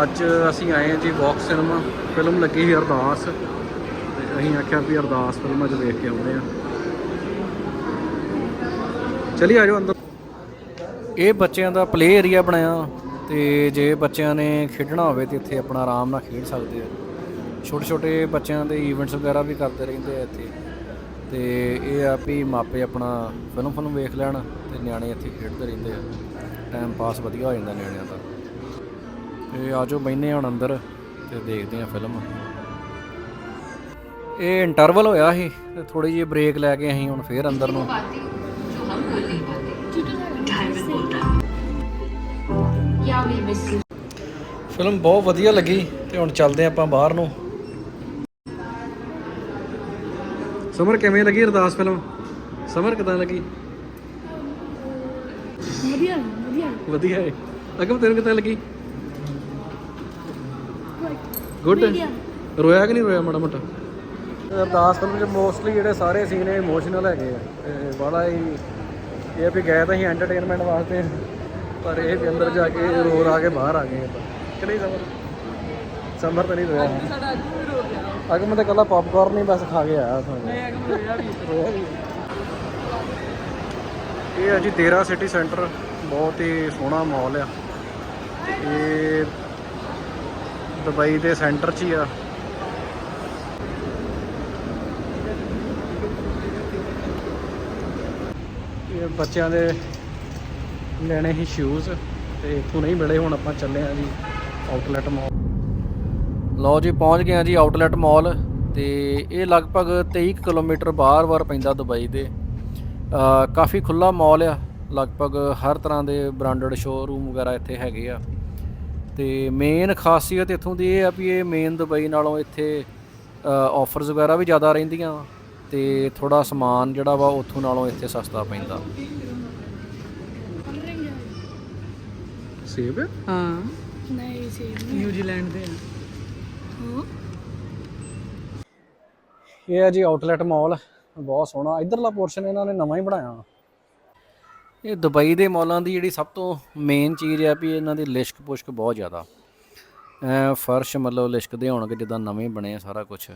ਅੱਜ ਅਸੀਂ ਆਏ ਹਾਂ ਜੀ ਵਾਕ ਸਿਨੇਮਾ ਫਿਲਮ ਲੱਗੀ ਸੀ ਅਰਦਾਸ। ਤੇ ਅਸੀਂ ਆਖਿਆ ਵੀ ਅਰਦਾਸ ਫਿਲਮ ਅੱਜ ਦੇਖ ਕੇ ਆਉਂਦੇ ਆ ਚਲੀ ਆ ਜਾਓ ਅੰਦਰ। ਇਹ ਬੱਚਿਆਂ ਦਾ ਪਲੇ ਏਰੀਆ ਬਣਾਇਆ ਤੇ ਜੇ ਬੱਚਿਆਂ ਨੇ ਖੇਡਣਾ ਹੋਵੇ ਤੇ ਇੱਥੇ ਆਪਣਾ ਆਰਾਮ ਨਾਲ ਖੇਡ ਸਕਦੇ ਆ। ਛੋਟੇ ਛੋਟੇ ਬੱਚਿਆਂ ਦੇ ਇਵੈਂਟਸ ਵਗੈਰਾ ਵੀ ਕਰਦੇ ਰਹਿੰਦੇ ਆ ਇੱਥੇ। ਤੇ ਇਹ ਆ ਵੀ ਮਾਪੇ ਆਪਣਾ ਫਿਲਮ ਫਿਲਮ ਵੇਖ ਲੈਣ ਤੇ ਨਿਆਣੇ ਇੱਥੇ ਖੇਡਦੇ ਰਹਿੰਦੇ ਆ। ਟਾਈਮ ਪਾਸ ਵਧੀਆ ਹੋ ਜਾਂਦਾ ਨਿਆਣਿਆਂ ਦਾ। ਆ ਆਜੋ ਬੈਨੇ ਹੁਣ ਅੰਦਰ ਤੇ ਦੇਖਦੇ ਆ ਫਿਲਮ ਇਹ ਇੰਟਰਵਲ ਹੋਇਆ ਸੀ ਤੇ ਥੋੜੀ ਜਿਹੀ ਬ੍ਰੇਕ ਲੈ ਕੇ ਅਸੀਂ ਹੁਣ ਫੇਰ ਅੰਦਰ ਨੂੰ। ਫਿਲਮ ਬਹੁਤ ਵਧੀਆ ਲੱਗੀ ਤੇ ਹੁਣ ਚੱਲਦੇ ਆਪਾਂ ਬਾਹਰ ਨੂੰ। ਸਮਰ ਕਿਵੇਂ ਲੱਗੀ ਅਰਦਾਸ ਫਿਲਮ ਸਮਰ ਕਿਦਾਂ ਲੱਗੀ? ਵਧੀਆ ਵਧੀਆ। ਵਧੀਆ ਹੈ ਅਗਮ ਤੈਨੂੰ ਕਿਦਾਂ ਲੱਗੀ? ਗੁੱਡ ਰੋਇਆ ਕਿ ਨਹੀਂ ਰੋਇਆ ਮਾੜਾ ਮੋਟਾ? ਅਰਦਾਸ ਫਿਲਮ ਚ ਮੋਸਟਲੀ ਜਿਹੜੇ ਸਾਰੇ ਸੀਨ ਇਹ ਇਮੋਸ਼ਨਲ ਹੈਗੇ ਆ। ਤੇ ਬੜਾ ਹੀ ਇਹ ਵੀ ਗਏ ਤਾਂ ਅਸੀਂ ਐਂਟਰਟੇਨਮੈਂਟ ਵਾਸਤੇ ਪਰ ਇਹ ਵੀ ਅੰਦਰ ਜਾ ਕੇ ਰੋ ਰਾ ਕੇ ਬਾਹਰ ਆ ਗਏ ਕਿ ਨਹੀਂ ਸਮਰ? ਸਮਰ ਤਾਂ ਨਹੀਂ ਰੋਇਆ। ਸਾਡਾ ਅੱਜ ਵੀ ਰੋ ਗਿਆ ਅਗਮ ਤਾਂ ਕੱਲਾ ਪੌਪਕਾਰਨ ਹੀ ਬਸ ਖਾ ਕੇ ਆਇਆ ਤੁਹਾਨੂੰ ਨਹੀਂ ਅਗਮ ਰੋਇਆ ਵੀ ਰੋਇਆ ਵੀ ਇਹ ਹੈ ਜੀ ਦੇਰਾ ਸਿਟੀ ਸੈਂਟਰ ਬਹੁਤ ਹੀ ਸੋਹਣਾ ਮਾਲ ਆ। ਇਹ ਦੁਬਈ ਦੇ ਸੈਂਟਰ 'ਚ ਹੀ ਆ। ਇਹ ਬੱਚਿਆਂ ਦੇ ਲੈਣੇ ਸੀ ਸ਼ੂਜ਼ ਤੇ ਇੱਥੋਂ ਨਹੀਂ ਮਿਲੇ, ਹੁਣ ਆਪਾਂ ਚੱਲੇ ਆ ਜੀ ਆਊਟਲੈਟ ਮਾਲ ਲਓ ਜੀ, ਪਹੁੰਚ ਗਏ ਆ ਜੀ ਆਊਟਲੈਟ ਮਾਲ ਤੇ ਇਹ ਲਗਭਗ 23 ਕੁ ਕਿਲੋਮੀਟਰ ਬਾਹਰ-ਬਾਹਰ ਪੈਂਦਾ ਦੁਬਈ ਦੇ। ਕਾਫੀ ਖੁੱਲਾ ਮਾਲ ਆ, ਲਗਭਗ ਹਰ ਤਰ੍ਹਾਂ ਦੇ ਬ੍ਰਾਂਡਡ ਸ਼ੋਰੂਮ ਵਗੈਰਾ ਇੱਥੇ ਹੈਗੇ ਆ। ਤੇ ਮੇਨ ਖਾਸੀਅਤ ਇੱਥੋਂ ਦੀ ਇਹ ਆ ਵੀ ਇਹ ਮੇਨ ਦੁਬਈ ਨਾਲੋਂ ਇੱਥੇ ਆਫਰਸ ਵਗੈਰਾ ਵੀ ਜ਼ਿਆਦਾ ਰਹਿੰਦੀਆਂ ਤੇ ਥੋੜਾ ਸਮਾਨ ਜਿਹੜਾ ਵਾ ਉੱਥੋਂ ਨਾਲੋਂ ਇੱਥੇ ਸਸਤਾ ਪੈਂਦਾ। ਸੇਬ ਹਾਂ? ਨਹੀਂ ਸੀ ਨਿਊਜ਼ੀਲੈਂਡ ਦੇ ਹਾਂ। ਇਹ ਹੈ ਜੀ ਆਊਟਲੈਟ ਮਾਲ ਬਹੁਤ ਸੋਹਣਾ। ਇਧਰਲਾ ਪੋਰਸ਼ਨ ਇਹਨਾਂ ਨੇ ਨਵਾਂ ਹੀ ਬਣਾਇਆ। ਇਹ ਦੁਬਈ ਦੇ ਮਾਲਾਂ ਦੀ ਜਿਹੜੀ ਸਭ ਤੋਂ ਮੇਨ ਚੀਜ਼ ਆ ਵੀ ਇਹਨਾਂ ਦੀ ਲਿਸ਼ਕ ਪੁਸ਼ਕ ਬਹੁਤ ਜ਼ਿਆਦਾ। ਫਰਸ਼ ਮਤਲਬ ਲਿਸ਼ਕਦੇ ਹੋਣਗੇ ਜਿੱਦਾਂ ਨਵੇਂ ਬਣੇ ਆ ਸਾਰਾ ਕੁਝ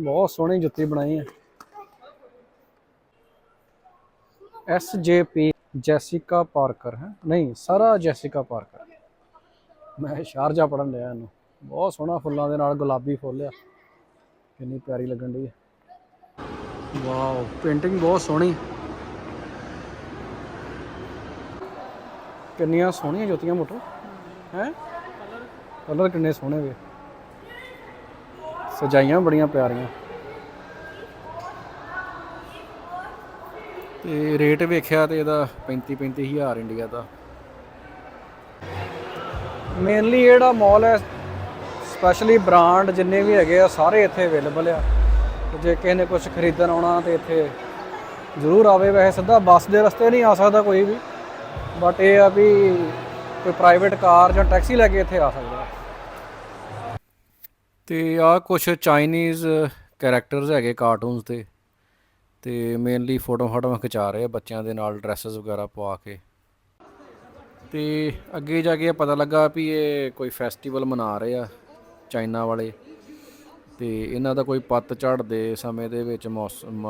ਬਹੁਤ ਸੋਹਣੀ ਜੁੱਤੀ ਬਣਾਈ ਹੈ ਐਸ ਜੇ ਪੀ ਜੈਸਿਕਾ ਪਾਰਕਰ ਹੈ? ਨਹੀਂ, ਸਾਰਾ ਜੈਸਿਕਾ ਪਾਰਕਰ ਮੈਂ ਸ਼ਾਰਜਾ ਪੜਨ ਲਿਆ ਇਹਨੂੰ। ਬਹੁਤ ਸੋਹਣਾ ਫੁੱਲਾਂ ਦੇ ਨਾਲ ਗੁਲਾਬੀ ਫੁੱਲ ਆ। ਕਿੰਨੀ ਪਿਆਰੀ ਲੱਗਣ ਦੀ ਹੈ ਵਾਓ ਪੇਂਟਿੰਗ ਬਹੁਤ ਸੋਹਣੀ। ਕਿੰਨੀਆਂ ਸੋਹਣੀਆਂ ਜੁੱਤੀਆਂ ਮੋਟੋ। ਹੈ? ਕਲਰ ਕਿੰਨੇ ਸੋਹਣੇ ਵੇ। ਸਜਾਈਆਂ ਬੜੀਆਂ ਪਿਆਰੀਆਂ। ਤੇ ਰੇਟ ਵੇਖਿਆ ਤੇ ਇਹਦਾ 35 35000 ਇੰਡੀਆ ਦਾ। ਮੇਨਲੀ ਜਿਹੜਾ ਮਾਲ ਹੈ ਸਪੈਸ਼ਲੀ ਬ੍ਰਾਂਡ ਜਿੰਨੇ ਵੀ ਹੈਗੇ ਆ, ਸਾਰੇ ਇੱਥੇ ਅਵੇਲੇਬਲ ਆ। ਜੇ ਕਿਸੇ ਨੇ ਕੁਝ ਖਰੀਦਣ ਆਉਣਾ ਤੇ ਇੱਥੇ ਜ਼ਰੂਰ ਆਵੇ। ਵੈਸੇ ਸਿੱਧਾ ਬੱਸ ਦੇ ਰਸਤੇ ਨਹੀਂ ਆ ਸਕਦਾ ਕੋਈ ਵੀ। ਬਟ ਇਹ ਆ ਵੀ ਕੋਈ ਪ੍ਰਾਈਵੇਟ ਕਾਰ ਜਾਂ ਟੈਕਸੀ ਲੈ ਕੇ ਇੱਥੇ ਆ ਸਕਦਾ। ਤੇ ਆ ਕੁਝ ਚਾਈਨੀਜ਼ ਕੈਰੈਕਟਰਸ ਹੈਗੇ ਕਾਰਟੂਨਸ ਦੇ ਤੇ ਮੇਨਲੀ ਫੋਟੋ ਫੋਟੋ ਖਿਚਾ ਰਹੇ ਆ ਬੱਚਿਆਂ ਦੇ ਨਾਲ ਡਰੈਸਸ ਵਗੈਰਾ ਪਵਾ ਕੇ। ਤੇ ਅੱਗੇ ਜਾ ਕੇ ਪਤਾ ਲੱਗਾ ਵੀ ਇਹ ਕੋਈ ਫੈਸਟੀਵਲ ਮਨਾ ਰਹੇ ਆ ਚਾਈਨਾ ਵਾਲੇ। ਤੇ ਇਹਨਾਂ ਦਾ ਕੋਈ ਪੱਤ ਝੜ ਦੇ ਸਮੇਂ ਦੇ ਵਿੱਚ ਮੌਸਮ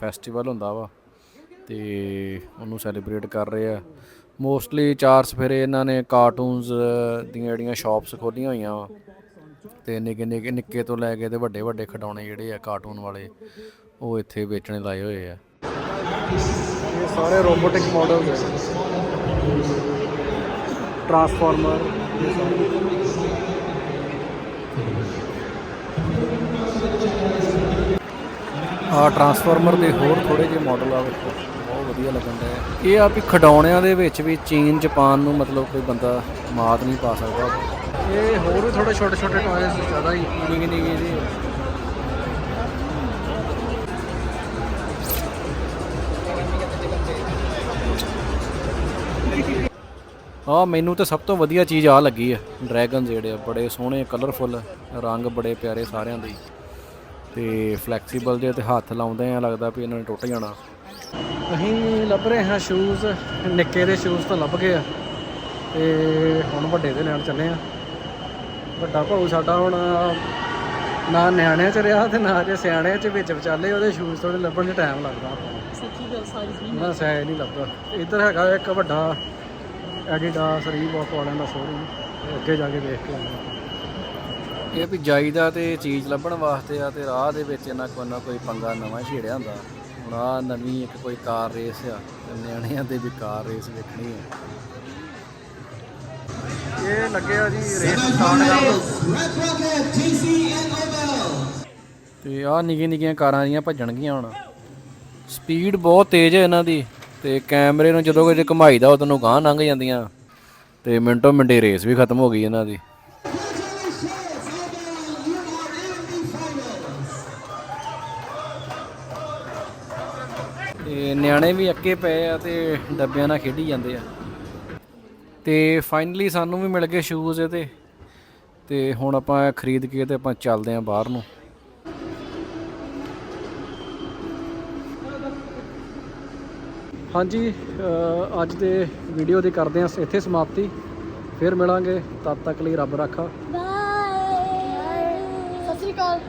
ਫੈਸਟੀਵਲ ਹੁੰਦਾ ਵਾ। ਤੇ ਉਹਨੂੰ ਸੈਲੀਬ੍ਰੇਟ ਕਰ ਰਹੇ ਆ। ਮੋਸਟਲੀ ਚਾਰ ਸਫੇਰੇ ਇਹਨਾਂ ਨੇ ਕਾਰਟੂਨਸ ਦੀਆਂ ਜਿਹੜੀਆਂ ਸ਼ਾਪਸ ਖੋਲੀਆਂ ਹੋਈਆਂ ਵਾ। ਤੇ ਨਿੱਕੇ ਨਿੱਕੇ ਨਿੱਕੇ ਤੋਂ ਲੈ ਕੇ ਤੇ ਵੱਡੇ ਵੱਡੇ ਖਿਡੌਣੇ ਜਿਹੜੇ ਆ ਕਾਰਟੂਨ ਵਾਲੇ ਉਹ ਇੱਥੇ ਵੇਚਣੇ ਲਾਏ ਹੋਏ ਆ। ਇਹ ਸਾਰੇ ਰੋਬੋਟਿਕ ਮਾਡਲਸ ਹੈ ਟਰਾਂਸਫਾਰਮਰ ਆ ਟਰਾਂਸਫਾਰਮਰ ਦੇ ਹੋਰ ਥੋੜੇ ਜਿਹੇ ਮਾਡਲ ਆ ਵੇਖੋ। ਬਹੁਤ ਵਧੀਆ ਲੱਗਣ ਦਾ ਇਹ ਆ ਵੀ ਖਡੌਣਿਆਂ ਦੇ ਵਿੱਚ ਵੀ ਚੀਨ ਜਾਪਾਨ ਨੂੰ ਮਤਲਬ ਕੋਈ ਬੰਦਾ ਮਾਤ ਨਹੀਂ ਪਾ ਸਕਦਾ। ਇਹ ਹੋਰ ਵੀ ਥੋੜੇ ਛੋਟੇ ਛੋਟੇ ਟਾਇਸ ਜ਼ਿਆਦਾ ਹੀ। ਨਿੱਕੇ ਨਿੱਕੇ ਜਿਹੇ ਆ ਮੈਨੂੰ ਤਾਂ ਸਭ ਤੋਂ ਵਧੀਆ ਚੀਜ਼ ਆ ਲੱਗੀ ਆ ਡਰੈਗਨ ਜਿਹੜੇ ਆ ਬੜੇ ਸੋਹਣੇ ਕਲਰਫੁੱਲ ਰੰਗ ਬੜੇ ਪਿਆਰੇ ਸਾਰਿਆਂ ਦੇ ਹੀ। ਤੇ ਫਲੈਕਸੀਬਲ ਜੇ ਤੇ ਹੱਥ ਲਾਉਂਦੇ ਆ ਲੱਗਦਾ ਵੀ ਇਹਨਾਂ ਨੇ ਟੁੱਟ ਜਾਣਾ। ਅਸੀਂ ਲੱਭ ਰਹੇ ਹਾਂ ਸ਼ੂਜ਼ ਨਿੱਕੇ ਦੇ ਸ਼ੂਜ਼ ਤਾਂ ਲੱਭ ਗਏ ਆ। ਤੇ ਹੁਣ ਵੱਡੇ ਦੇ ਲੈਣ ਚੱਲੇ ਆ ਵੱਡਾ ਭਾਊ ਸਾਡਾ ਹੁਣ ਨਾ ਨਿਆਣਿਆਂ ਚ ਰਿਹਾ ਤੇ ਨਾ ਜੇ ਸਿਆਣਿਆਂ ਚ ਵਿੱਚ ਵਿਚਾਲੇ ਉਹਦੇ ਸ਼ੂਜ਼ ਥੋੜੇ ਲੱਭਣ 'ਚ ਟਾਈਮ ਲੱਗਦਾ। ਸੱਚੀ ਗੱਲ ਸਾਈਜ਼ ਨਹੀਂ ਨਾ ਸਹਿ ਨਹੀਂ ਲੱਭਦਾ। ਇੱਧਰ ਹੈਗਾ ਇੱਕ ਵੱਡਾ ਐਡੀਡਾਸ ਰੀਬੌਕ ਵਾਲਿਆਂ ਦਾ ਸ਼ੋਰੂਮ ਅੱਗੇ ਜਾ ਕੇ ਦੇਖ ਕੇ ਆਉਂਦੇ ਇਹ ਵੀ ਜਾਈਦਾ ਤੇ ਚੀਜ਼ ਲੱਭਣ ਵਾਸਤੇ ਆ ਤੇ ਰਾਹ ਦੇ ਵਿੱਚ ਇਹਨਾਂ ਕੋਈ ਨਾ ਕੋਈ ਪੰਗਾ ਨਵਾਂ ਛੇੜਿਆ ਹੁੰਦਾ। ਹੁਣ ਆ ਨਵੀਂ ਇੱਕ ਕੋਈ ਕਾਰ ਰੇਸ ਆ ਨਿਆਣਿਆਂ ਦੇ ਵੀ ਕਾਰ ਰੇਸ ਵੇਖਣੀ ਆ। ਇਹ ਲੱਗਿਆ ਜੀ ਰੇਸ ਸਟਾਰਟ ਕਰਨ ਤੇ ਆ ਨਿੱਕੀਆਂ ਨਿੱਕੀਆਂ ਕਾਰਾਂ ਜੀਆਂ ਭੱਜਣਗੀਆਂ ਹੁਣ। ਸਪੀਡ ਬਹੁਤ ਤੇਜ਼ ਹੈ ਇਹਨਾਂ ਦੀ ਤੇ ਕੈਮਰੇ ਨੂੰ ਜਦੋਂ ਕਿਤੇ ਘੁਮਾਈਦਾ ਉਦੋਂ ਨੂੰ ਗਾਂ ਲੰਘ ਜਾਂਦੀਆਂ। ਤੇ ਮਿੰਟੋ ਮਿੰਟੇ ਰੇਸ ਵੀ ਖਤਮ ਹੋ ਗਈ ਇਹਨਾਂ ਦੀ। ਤੇ ਨਿਆਣੇ ਵੀ ਅੱਕੇ ਪਏ ਆ ਤੇ ਡੱਬਿਆਂ ਨਾਲ ਖੇਡੀ ਜਾਂਦੇ ਆ। ਤੇ ਫਾਈਨਲੀ ਸਾਨੂੰ ਵੀ ਮਿਲ ਗਏ ਸ਼ੂਜ਼ ਇਹਦੇ। ਤੇ ਹੁਣ ਆਪਾਂ ਖਰੀਦ ਕੇ ਤੇ ਆਪਾਂ ਚੱਲਦੇ ਆਂ ਬਾਹਰ ਨੂੰ। ਹਾਂਜੀ ਅੱਜ ਦੇ ਵੀਡੀਓ ਦੀ ਕਰਦੇ ਹਾਂ ਇੱਥੇ ਸਮਾਪਤੀ। ਫਿਰ ਮਿਲਾਂਗੇ, ਤਦ ਤੱਕ ਲਈ ਰੱਬ ਰਾਖਾ। ਬਾਏ ਸਤਿ ਸ੍ਰੀ ਅਕਾਲ।